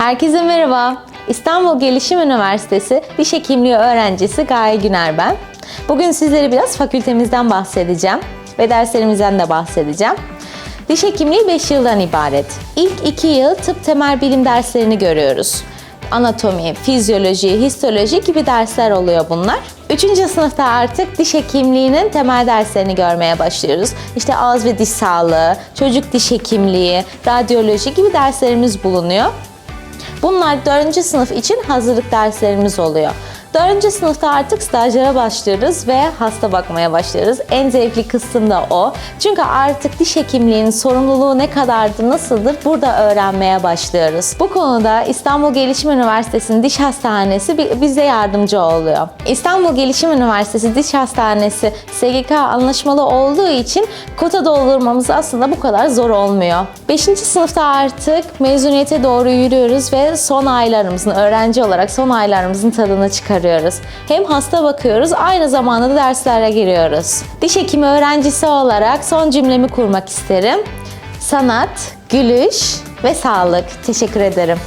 Herkese merhaba. İstanbul Gelişim Üniversitesi Diş Hekimliği öğrencisi Gaye Güner ben. Bugün sizlere biraz fakültemizden bahsedeceğim ve derslerimizden de bahsedeceğim. Diş hekimliği 5 yıldan ibaret. İlk 2 yıl tıp temel bilim derslerini görüyoruz. Anatomi, fizyoloji, histoloji gibi dersler oluyor bunlar. Üçüncü sınıfta artık diş hekimliğinin temel derslerini görmeye başlıyoruz. İşte ağız ve diş sağlığı, çocuk diş hekimliği, radyoloji gibi derslerimiz bulunuyor. Bunlar 4. sınıf için hazırlık derslerimiz oluyor. 4. sınıfta artık stajlara başlıyoruz ve hasta bakmaya başlıyoruz. En zevkli kısım da o. Çünkü artık diş hekimliğinin sorumluluğu ne kadardı, nasıldır burada öğrenmeye başlıyoruz. Bu konuda İstanbul Gelişim Üniversitesi'nin diş hastanesi bi- bize yardımcı oluyor. İstanbul Gelişim Üniversitesi Diş Hastanesi SGK anlaşmalı olduğu için kota doldurmamız aslında bu kadar zor olmuyor. 5. sınıfta artık mezuniyete doğru yürüyoruz ve son aylarımızın, öğrenci olarak son aylarımızın tadını çıkarıyoruz. Hem hasta bakıyoruz, aynı zamanda da derslere giriyoruz. Diş hekimi öğrencisi olarak son cümlemi kurmak isterim. Sanat, gülüş ve sağlık. Teşekkür ederim.